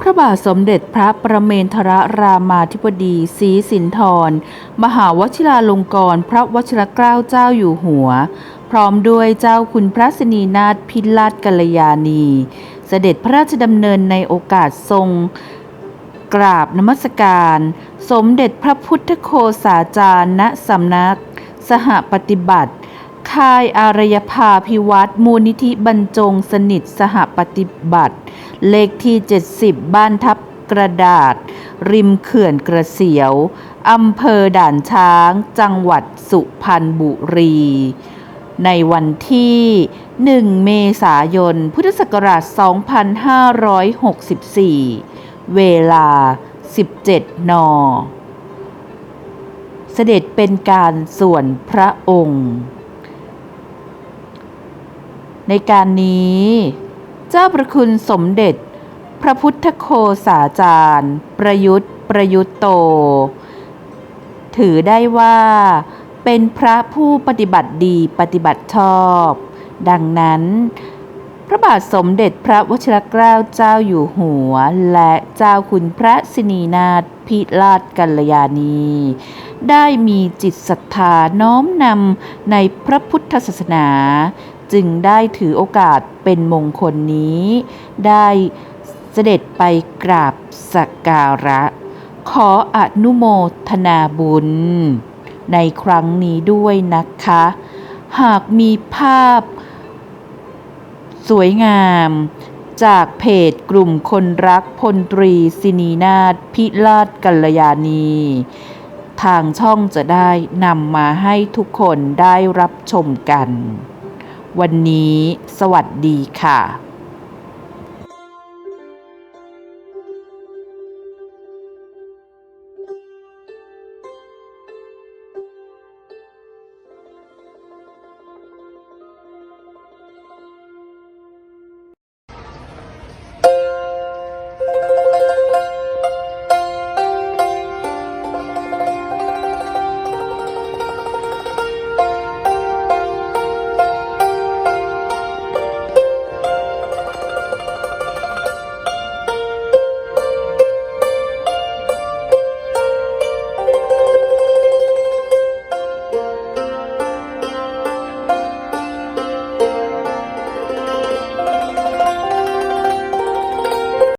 พระบาทสมเด็จพระประเมนทรรามาธิบดีศรีสินธร มหาวชิราลงกรณพระวชิรเกล้าเจ้าอยู่หัว พร้อมด้วยเจ้าคุณพระสนีนาถพิราชกัลยาณี เสด็จพระราชดำเนินในโอกาสทรงกราบนมัสการ สมเด็จพระพุทธโฆษาจารย์ณสำนัก สหปฏิบัติ ค่ายอารยภาพิวัตรมูลนิธิบรรจงสนิทสหปฏิบัติ เลขที่ 70 บ้านทับกระดาษ ริมเขื่อนกระเสียวอำเภอด่านช้าง จังหวัดสุพรรณบุรี ในวันที่ 1 เมษายน พุทธศักราช 2564 เวลา 17 น เสด็จเป็นการส่วนพระองค์ ในการนี้ เจ้าประคุณสมเด็จ พระพุทธโคสาจารย์ ประยุทธ์ ประยุทธ์โต ถือได้ว่า เป็นพระผู้ปฏิบัติดีปฏิบัติชอบ ดังนั้น พระบาทสมเด็จพระวชิรเกล้าเจ้าอยู่หัว และเจ้าคุณพระสินีนาถพิราชกัลยาณี ได้มีจิตศรัทธาน้อมนำในพระพุทธศาสนา จึงได้ถือโอกาสเป็นมงคลนี้ ได้เสด็จไปกราบสักการะ ขออนุโมทนาบุญ ในครั้งนี้ด้วยนะคะ หากมีภาพ สวยงาม จากเพจกลุ่มคนรักพลตรีสินีนาถพิราชกัลยาณีทางช่องจะได้นำมาให้ทุกคนได้รับชมกัน วันนี้สวัสดีค่ะ